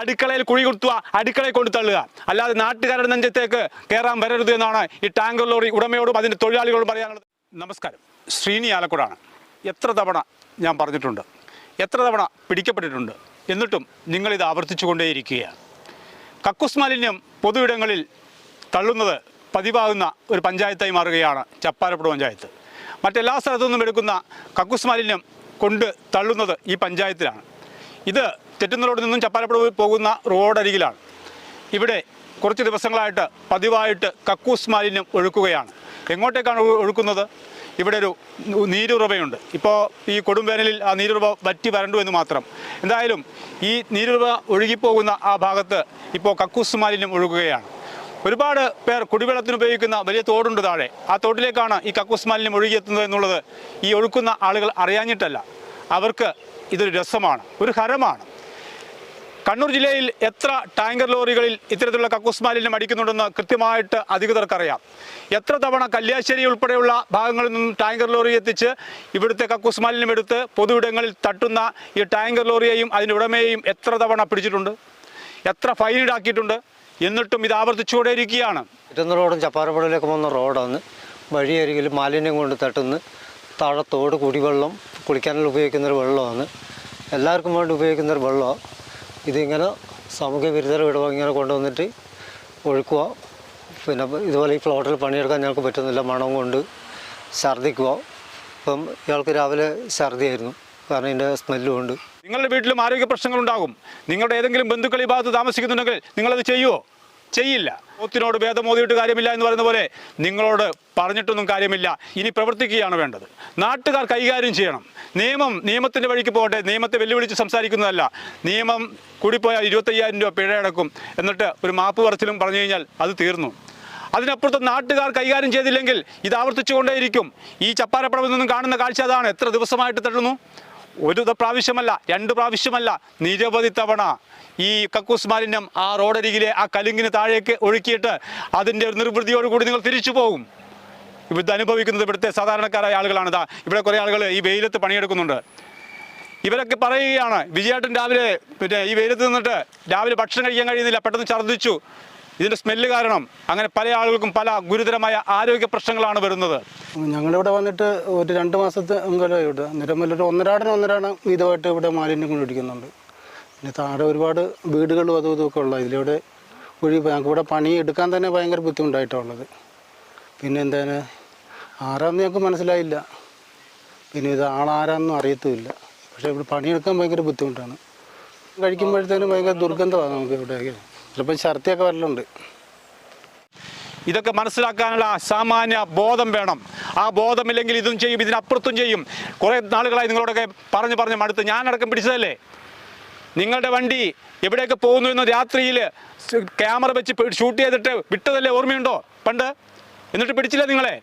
അടുക്കളയിൽ കുഴി കുത്തുക അടുക്കളയിൽ കൊണ്ടു തള്ളുക. അല്ലാതെ നാട്ടുകാരുടെ നെഞ്ചത്തേക്ക് കയറാൻ വരരുത് എന്നാണ് ഈ ടാങ്കർ ലോറി ഉടമയോടും അതിന്റെ തൊഴിലാളികളോടും പറയാനുള്ളത്. നമസ്കാരം. ശ്രീനി ആലക്കുടാണ്. എത്ര തവണ ഞാൻ പറഞ്ഞിട്ടുണ്ട് എത്ര തവണ പിടിക്കപ്പെട്ടിട്ടുണ്ട് എന്നിട്ടും നിങ്ങളിത് ആവർത്തിച്ചു കൊണ്ടേയിരിക്കുകയാണ് കക്കൂസ് മാലിന്യം പൊതുയിടങ്ങളിൽ തള്ളുന്നത് പതിവാകുന്ന ഒരു പഞ്ചായത്തായി മാറുകയാണ് ചപ്പാലപ്പുഴ പഞ്ചായത്ത്. മറ്റെല്ലാ സ്ഥലത്തു നിന്നും എടുക്കുന്ന കക്കൂസ് മാലിന്യം കൊണ്ട് തള്ളുന്നത് ഈ പഞ്ചായത്തിലാണ്. ഇത് തെറ്റുന്നറോട് നിന്നും ചപ്പാലപ്പുഴ പോകുന്ന റോഡരികിലാണ്. ഇവിടെ കുറച്ച് ദിവസങ്ങളായിട്ട് പതിവായിട്ട് കക്കൂസ് മാലിന്യം ഒഴുക്കുകയാണ്. എങ്ങോട്ടേക്കാണ് ഒഴു- ഒഴുക്കുന്നത്? ഇവിടെ ഒരു നീരുറവയുണ്ട്. ഇപ്പോൾ ഈ കൊടുംവേനലിൽ ആ നീരുറവ വറ്റി വരണ്ടു എന്ന് മാത്രം. എന്തായാലും ഈ നീരുറവ ഒഴുകിപ്പോകുന്ന ആ ഭാഗത്ത് ഇപ്പോൾ കക്കൂസ് മാലിന്യം ഒഴുകുകയാണ്. ഒരുപാട് പേർ കുടിവെള്ളത്തിന് ഉപയോഗിക്കുന്ന വലിയ തോടുണ്ട് താഴെ. ആ തോട്ടിലേക്കാണ് ഈ കക്കൂസ് മാലിന്യം ഒഴുകിയെത്തുന്നത് എന്നുള്ളത് ഈ ഒഴുക്കുന്ന ആളുകൾ അറിയാഞ്ഞിട്ടല്ല. അവർക്ക് ഇതൊരു രസമാണ് ഒരു ഹരമാണ്. കണ്ണൂർ ജില്ലയിൽ എത്ര ടാങ്കർ ലോറികളിൽ ഇത്തരത്തിലുള്ള കക്കൂസ് മാലിന്യം അടിക്കുന്നുണ്ടെന്ന് കൃത്യമായിട്ട് അധികൃതർക്കറിയാം. എത്ര തവണ കല്യാശ്ശേരി ഉൾപ്പെടെയുള്ള ഭാഗങ്ങളിൽ നിന്നും ടാങ്കർ ലോറി എത്തിച്ച് ഇവിടുത്തെ കക്കൂസ് മാലിന്യം എടുത്ത് പൊതുവിടങ്ങളിൽ തട്ടുന്ന ഈ ടാങ്കർ ലോറിയെയും അതിന്റെ ഉടമയെയും എത്ര തവണ പിടിച്ചിട്ടുണ്ട്? എത്ര ഫൈൻ ഈടാക്കിയിട്ടുണ്ട്? എന്നിട്ടും ഇത് ആവർത്തിച്ചുകൊണ്ടേയിരിക്കുകയാണ് ഇരുന്ന റോഡും ചപ്പാറപ്പുഴയിലേക്ക് പോകുന്ന റോഡാണ്. വഴിയരികിൽ മാലിന്യം കൊണ്ട് തട്ടുന്ന താഴത്തോട് തോട് കുടിവെള്ളം കുളിക്കാനുള്ള ഉപയോഗിക്കുന്നൊരു വെള്ളമാണ്. എല്ലാവർക്കും വേണ്ടി ഉപയോഗിക്കുന്നൊരു വെള്ളമാണ്. ഇതിങ്ങനെ സാമൂഹ്യ വിരുദ്ധർ വിടവ ഇങ്ങനെ കൊണ്ടുവന്നിട്ട് ഒഴുക്കുക. പിന്നെ ഇതുപോലെ ഈ ഫ്ലോട്ടിൽ പണിയെടുക്കാൻ ഞങ്ങൾക്ക് പറ്റുന്നില്ല. മണം കൊണ്ട് ഛർദ്ദിക്കുക. ഇപ്പം ഇയാൾക്ക് രാവിലെ ഛർദിയായിരുന്നു കാരണം ഇതിന്റെ സ്മെല്ലും ഉണ്ട്. നിങ്ങളുടെ വീട്ടിലും ആരോഗ്യ പ്രശ്നങ്ങൾ ഉണ്ടാകും. നിങ്ങളുടെ ഏതെങ്കിലും ബന്ധുക്കൾ ഈ ഭാഗത്ത് താമസിക്കുന്നുണ്ടെങ്കിൽ നിങ്ങളത് ചെയ്യുമോ ചെയ്യില്ല. പോത്തിനോട് ഭേദമോതിയിട്ട് കാര്യമില്ല എന്ന് പറയുന്ന പോലെ നിങ്ങളോട് പറഞ്ഞിട്ടൊന്നും കാര്യമില്ല. ഇനി പ്രവർത്തിക്കുകയാണ് വേണ്ടത്. നാട്ടുകാർ കൈകാര്യം ചെയ്യണം. നിയമം നിയമത്തിന്റെ വഴിക്ക് പോകട്ടെ. നിയമത്തെ വെല്ലുവിളിച്ച് സംസാരിക്കുന്നതല്ല. നിയമം കൂടിപ്പോയാൽ ഇരുപത്തയ്യായിരം രൂപ പിഴ അടക്കും എന്നിട്ട് ഒരു മാപ്പ് പറച്ചിലും പറഞ്ഞു കഴിഞ്ഞാൽ അത് തീർന്നു. അതിനപ്പുറത്ത് നാട്ടുകാർ കൈകാര്യം ചെയ്തില്ലെങ്കിൽ ഇത് ആവർത്തിച്ചുകൊണ്ടേയിരിക്കും. ഈ ചപ്പാരപ്പടവിൽ നിന്നും കാണുന്ന കാഴ്ച അതാണ്. എത്ര ദിവസമായിട്ട് തട്ടുന്നു? ഒരു പ്രാവശ്യമല്ല രണ്ട് പ്രാവശ്യമല്ല. നിരവധി തവണ ഈ കക്കൂസ് മാലിന്യം ആ റോഡരികിലെ ആ കലുങ്ങിന് താഴേക്ക് ഒഴുക്കിയിട്ട് അതിന്റെ ഒരു നിർവൃതിയോടുകൂടി നിങ്ങൾ തിരിച്ചു പോകും. ഇവിടുത്തെ അനുഭവിക്കുന്നത് ഇവിടുത്തെ സാധാരണക്കാരായ ആളുകളാണ്. ഇതാ ഇവിടെ കുറേ ആളുകൾ ഈ വെയിലത്ത് പണിയെടുക്കുന്നുണ്ട്. ഇവരൊക്കെ പറയുകയാണ് വിജയേട്ടൻ രാവിലെ പിന്നെ ഈ വെയിലത്ത് നിന്നിട്ട് രാവിലെ ഭക്ഷണം കഴിക്കാൻ കഴിയുന്നില്ല പെട്ടെന്ന് ഛർദ്ദിച്ചു. ഇതിന്റെ സ്മെല്ല് കാരണം അങ്ങനെ പല ആളുകൾക്കും പല ഗുരുതരമായ ആരോഗ്യ പ്രശ്നങ്ങളാണ് വരുന്നത്. ഞങ്ങളിവിടെ വന്നിട്ട് ഒരു രണ്ട് മാസത്തെ ഇവിടെ. നിരമല്ല ഒരു ഒന്നരാടന് ഒന്നരാടം വീതമായിട്ട് ഇവിടെ മാലിന്യം കൊണ്ടിരിക്കുന്നുണ്ട് പിന്നെ താഴെ ഒരുപാട് വീടുകളും അതും ഇതൊക്കെ ഉള്ള ഇതിലൂടെ ഒഴി ഞങ്ങൾക്ക് ഇവിടെ പണി എടുക്കാൻ തന്നെ ഭയങ്കര ബുദ്ധിമുട്ടായിട്ടുള്ളത്. പിന്നെ എന്താണ്? ആരാന്ന് ഞങ്ങൾക്ക് മനസ്സിലായില്ല. പിന്നെ ഇത് ആളാരാന്നും അറിയത്തുമില്ല. പക്ഷേ ഇവിടെ പണിയെടുക്കാൻ ഭയങ്കര ബുദ്ധിമുട്ടാണ്. കഴിക്കുമ്പോഴത്തേനും ഭയങ്കര ദുർഗന്ധമാണ് നമുക്ക് ഇവിടെ. ചിലപ്പോൾ ഛർദിയൊക്കെ വരലുണ്ട്. ഇതൊക്കെ മനസ്സിലാക്കാനുള്ള സാമാന്യ ബോധം വേണം. ആ ബോധമില്ലെങ്കിൽ ഇതും ചെയ്യും ഇതിനപ്പുറത്തും ചെയ്യും. കുറേ നാളുകളായി നിങ്ങളോടൊക്കെ പറഞ്ഞു പറഞ്ഞ് മടുത്ത് ഞാനടക്കം പിടിച്ചതല്ലേ? നിങ്ങളുടെ വണ്ടി എവിടെയൊക്കെ പോകുന്നു എന്ന് രാത്രിയിൽ ക്യാമറ വെച്ച് ഷൂട്ട് ചെയ്തിട്ട് വിട്ടതല്ലേ ഓർമ്മയുണ്ടോ? പണ്ട്? എന്നിട്ട് പിടിച്ചില്ല നിങ്ങളെ?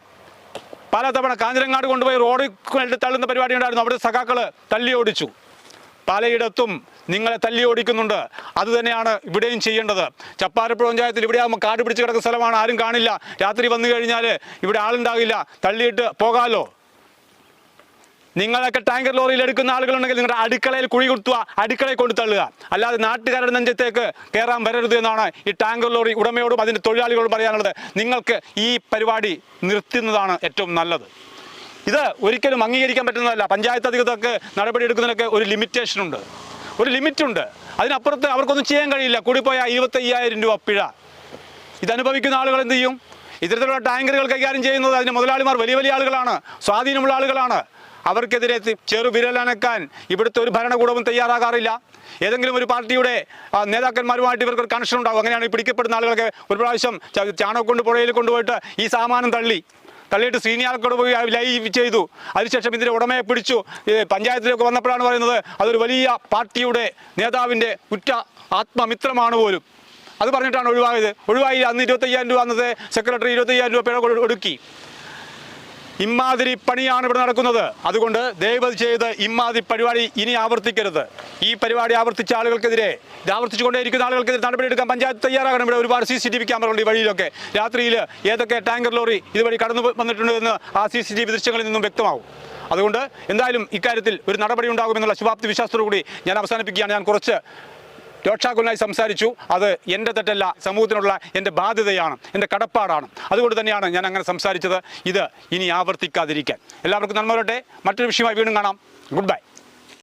പല തവണ കാഞ്ഞിരങ്ങാട് കൊണ്ടുപോയി റോഡിൽ തള്ളുന്ന പരിപാടി ഉണ്ടായിരുന്നു. അവിടെ സഖാക്കൾ തല്ലി ഓടിച്ചു. പലയിടത്തും നിങ്ങളെ തല്ലി ഓടിക്കുന്നുണ്ട്. അത് തന്നെയാണ് ഇവിടെയും ചെയ്യേണ്ടത്. ചപ്പാരപ്പുഴ പഞ്ചായത്തിൽ ഇവിടെ ആകുമ്പോൾ കാട് പിടിച്ച് കിടക്കുന്ന സ്ഥലമാണ് ആരും കാണില്ല. രാത്രി വന്നു കഴിഞ്ഞാൽ ഇവിടെ ആളുണ്ടാകില്ല. തള്ളിയിട്ട് പോകാമല്ലോ നിങ്ങളൊക്കെ ടാങ്കർ ലോറിയിൽ എടുക്കുന്ന ആളുകളുണ്ടെങ്കിൽ നിങ്ങളുടെ അടുക്കളയിൽ കുഴി കുത്തുക അടുക്കളയിൽ കൊണ്ട് തള്ളുക. അല്ലാതെ നാട്ടുകാരുടെ നെഞ്ചത്തേക്ക് കയറാൻ വരരുത് എന്നാണ് ഈ ടാങ്കർ ലോറി ഉടമയോടും അതിന്റെ തൊഴിലാളികളോടും പറയാനുള്ളത്. നിങ്ങൾക്ക് ഈ പരിപാടി നിർത്തുന്നതാണ് ഏറ്റവും നല്ലത്. ഇത് ഒരിക്കലും അംഗീകരിക്കാൻ പറ്റുന്നതല്ല. പഞ്ചായത്ത് അധികൃതർക്ക് നടപടിയെടുക്കുന്നതിനൊക്കെ ഒരു ലിമിറ്റേഷൻ ഉണ്ട്. ഒരു ലിമിറ്റുണ്ട് അതിനപ്പുറത്ത് അവർക്കൊന്നും ചെയ്യാൻ കഴിയില്ല. കൂടിപ്പോയാൽ ഇരുപത്തയ്യായിരം രൂപ പിഴ. ഇതനുഭവിക്കുന്ന ആളുകൾ എന്ത് ചെയ്യും? ഇത്തരത്തിലുള്ള ടാങ്കറുകൾ കൈകാര്യം ചെയ്യുന്നത് അതിന് മുതലാളിമാർ വലിയ വലിയ ആളുകളാണ്. സ്വാധീനമുള്ള ആളുകളാണ്. അവർക്കെതിരെ ചെറു വിരലനക്കാൻ ഇവിടുത്തെ ഒരു ഭരണകൂടവും തയ്യാറാകാറില്ല. ഏതെങ്കിലും ഒരു പാർട്ടിയുടെ നേതാക്കന്മാരുമായിട്ട് ഇവർക്ക് കണക്ഷൻ ഉണ്ടാകും അങ്ങനെയാണ് പിടിക്കപ്പെടുന്ന ആളുകളൊക്കെ ഒരു പ്രാവശ്യം ചാണകം കൊണ്ട് പുഴയിൽ കൊണ്ടുപോയിട്ട് ഈ സാമാനം തള്ളി. തള്ളിയിട്ട് സീനിയാർക്കോട് പോയി ലൈവ് ചെയ്തു. അതിനുശേഷം ഇതിന്റെ ഉടമയെ പിടിച്ചു. പഞ്ചായത്തിലേക്ക് വന്നപ്പോഴാണ് പറയുന്നത് അതൊരു വലിയ പാർട്ടിയുടെ നേതാവിന്റെ കുറ്റ ആത്മമിത്രമാണ് പോലും. അത് പറഞ്ഞിട്ടാണ് ഒഴിവായത്. ഒഴിവായി അന്ന് ഇരുപത്തയ്യായിരം രൂപ അന്നത്തെ സെക്രട്ടറി ഇരുപത്തയ്യായിരം രൂപ പിഴ ഒടുക്കി. ഇമാതിരി പണിയാണ് ഇവിടെ നടക്കുന്നത്. അതുകൊണ്ട് ദയവത് ചെയ്ത് ഇമ്മാതിരി പരിപാടി ഇനി ആവർത്തിക്കരുത്. ഈ പരിപാടി ആവർത്തിച്ച ആളുകൾക്കെതിരെ ഇത് ആവർത്തിച്ചുകൊണ്ടേയിരിക്കുന്ന ആളുകൾക്കെതിരെ നടപടിയെടുക്കാൻ പഞ്ചായത്ത് തയ്യാറാകണം. ഇവിടെ ഒരുപാട് സി സി ടി വി ക്യാമറകളുണ്ട് ഈ വഴിയിലൊക്കെ. രാത്രിയിൽ ഏതൊക്കെ ടാങ്കർ ലോറി ഇതുവഴി കടന്നു വന്നിട്ടുണ്ട് എന്ന് ആ സി സി ടി വി ദൃശ്യങ്ങളിൽ നിന്നും വ്യക്തമാവും. അതുകൊണ്ട് എന്തായാലും ഇക്കാര്യത്തിൽ ഒരു നടപടി ഉണ്ടാകുമെന്നുള്ള ശുഭാപ്തി വിശ്വാസത്തോടു കൂടി ഞാൻ അവസാനിപ്പിക്കുകയാണ്. ഞാൻ കുറച്ച് രോക്ഷാകുലനായി സംസാരിച്ചു. അത് എന്റെ തെറ്റല്ല സമൂഹത്തിനുള്ള എന്റെ ബാധ്യതയാണ് എന്റെ കടപ്പാടാണ്. അതുകൊണ്ട് തന്നെയാണ് ഞാൻ അങ്ങനെ സംസാരിച്ചത്. ഇത് ഇനി ആവർത്തിക്കാതിരിക്കാൻ. എല്ലാവർക്കും നന്മ വരട്ടെ. മറ്റൊരു വിഷയമായി വീണ്ടും കാണാം. Good bye